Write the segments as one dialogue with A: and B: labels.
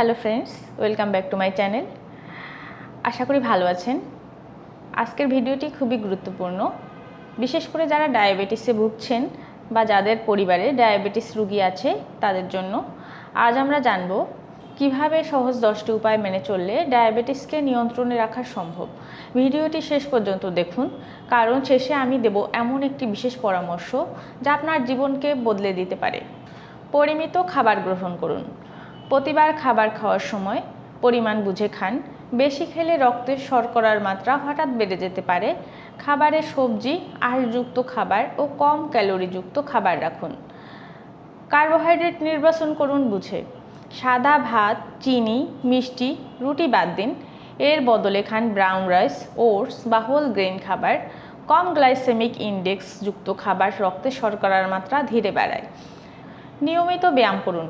A: Hello friends, welcome back to my channel. আশা করি ভালো আছেন। আজকের ভিডিওটি খুবই গুরুত্বপূর্ণ। বিশেষ করে যারা ডায়াবেটিসে ভুগছেন বা যাদের পরিবারে ডায়াবেটিস রুগী আছে তাদের জন্য, আজ আমরা জানব কীভাবে সহজ দশটি উপায় মেনে চললে ডায়াবেটিসকে নিয়ন্ত্রণে রাখা সম্ভব। ভিডিওটি শেষ পর্যন্ত দেখুন, কারণ শেষে আমি দেব এমন একটি বিশেষ পরামর্শ যা আপনার জীবনকে বদলে দিতে পারে। পরিমিত খাবার গ্রহণ করুন। প্রতিবার খাবার খাওয়ার সময় পরিমাণ বুঝে খান। বেশি খেলে রক্তে শর্করার মাত্রা হঠাৎ বেড়ে যেতে পারে। খাবারে সবজি আহারযুক্ত খাবার ও কম ক্যালোরিযুক্ত খাবার রাখুন। কার্বোহাইড্রেট নির্বাচন করুন বুঝে। সাদা ভাত, চিনি, মিষ্টি, রুটি বাদ দিন। এর বদলে খান ব্রাউন রাইস, ওটস বা হোল গ্রেন খাবার। কম গ্লাইসেমিক ইন্ডেক্স যুক্ত খাবার রক্তে শর্করার মাত্রা ধীরে বাড়ায়। নিয়মিত ব্যায়াম করুন।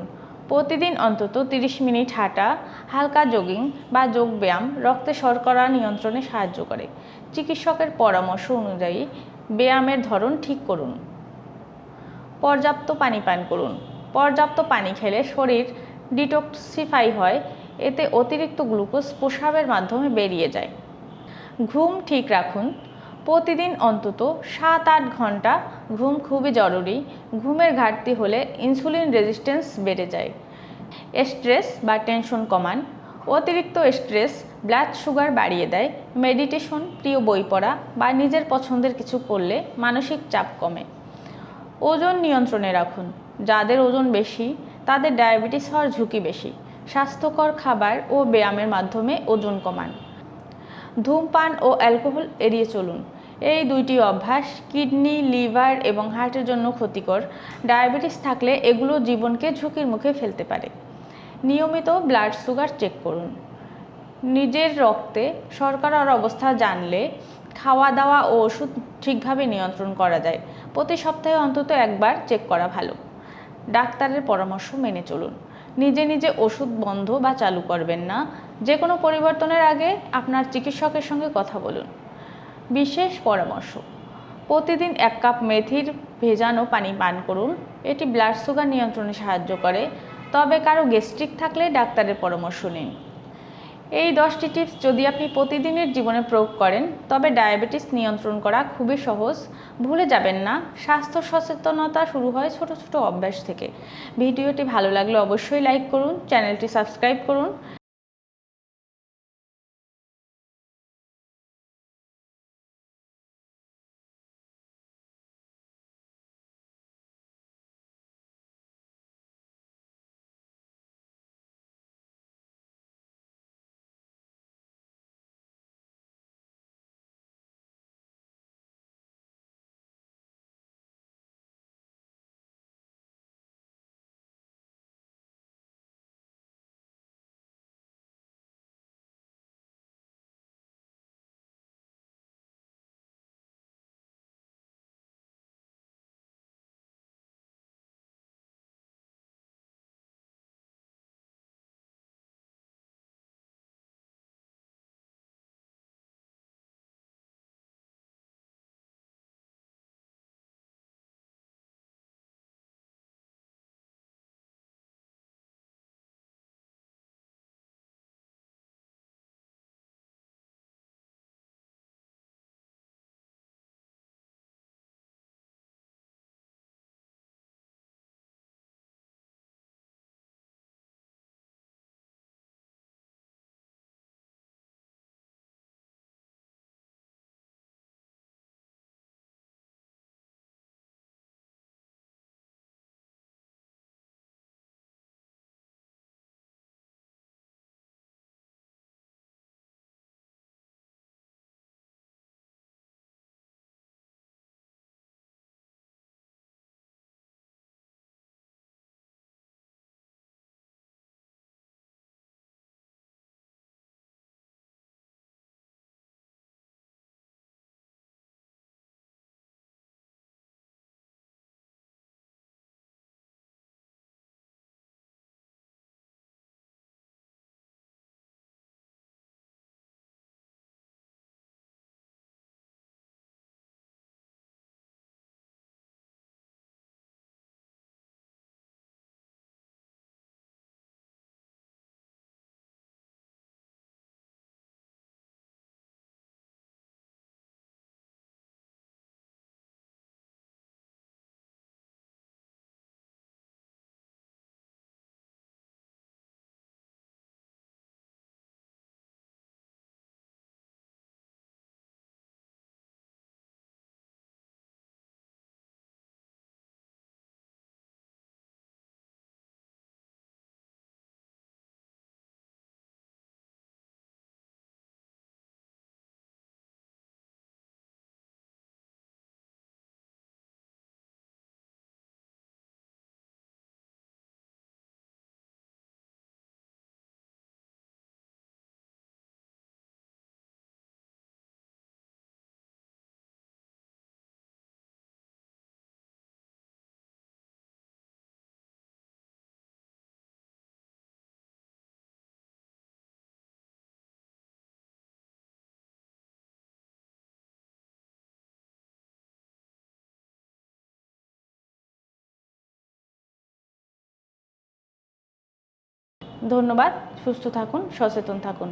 A: প্রতিদিন অন্তত 30 মিনিট হাঁটা, হালকা জগিং বা যোগ ব্যায়াম রক্তে শর্করা নিয়ন্ত্রণে সাহায্য করে। চিকিৎসকের পরামর্শ অনুযায়ী ব্যায়ামের ধরন ঠিক করুন। পর্যাপ্ত পানি পান করুন। পর্যাপ্ত পানি খেলে শরীর ডিটক্সিফাই হয়, এতে অতিরিক্ত গ্লুকোজ প্রস্রাবের মাধ্যমে বেরিয়ে যায়। ঘুম ঠিক রাখুন প্রতিদিন অন্তত সাত আট ঘণ্টা ঘুম খুবই জরুরি। ঘুমের ঘাটতি হলে ইনসুলিন রেজিস্ট্যান্স বেড়ে যায়। স্ট্রেস বা টেনশন কমান। অতিরিক্ত স্ট্রেস ব্লাড সুগার বাড়িয়ে দেয়। মেডিটেশন, প্রিয় বই পড়া বা নিজের পছন্দের কিছু করলে মানসিক চাপ কমে। ওজন নিয়ন্ত্রণে রাখুন। যাদের ওজন বেশি, তাদের ডায়াবেটিস হওয়ার ঝুঁকি বেশি। স্বাস্থ্যকর খাবার ও ব্যায়ামের মাধ্যমে ওজন কমান। ধূমপান ও অ্যালকোহল এড়িয়ে চলুন। এই দুইটি অভ্যাস কিডনি, লিভার এবং হার্টের জন্য ক্ষতিকর। ডায়াবেটিস থাকলে এগুলো জীবনকে ঝুঁকির মুখে ফেলতে পারে। নিয়মিত ব্লাড সুগার চেক করুন। নিজের রক্তে শর্করার অবস্থা জানলে খাওয়া দাওয়া ও ওষুধ ঠিকভাবে নিয়ন্ত্রণ করা যায়। প্রতি সপ্তাহে অন্তত একবার চেক করা ভালো। ডাক্তারের পরামর্শ মেনে চলুন। নিজে নিজে ওষুধ বন্ধ বা চালু করবেন না। যে কোনো পরিবর্তনের আগে আপনার চিকিৎসকের সঙ্গে কথা বলুন। বিশেষ পরামর্শ। প্রতিদিন এক কাপ মেথির ভেজানো পানি পান করুন। এটি ব্লাড সুগার নিয়ন্ত্রণে সাহায্য করে। তবে কারও গ্যাস্ট্রিক থাকলে ডাক্তারের পরামর্শ নিন। এই দশটি টিপস যদি আপনি প্রতিদিনের জীবনে প্রয়োগ করেন, তবে ডায়াবেটিস নিয়ন্ত্রণ করা খুবই সহজ। ভুলে যাবেন না। স্বাস্থ্য সচেতনতা শুরু হয় ছোট ছোট অভ্যাস থেকে। ভিডিওটি ভালো লাগলে অবশ্যই লাইক করুন, চ্যানেলটি সাবস্ক্রাইব করুন। ধন্যবাদ সুস্থ থাকুন সচেতন থাকুন।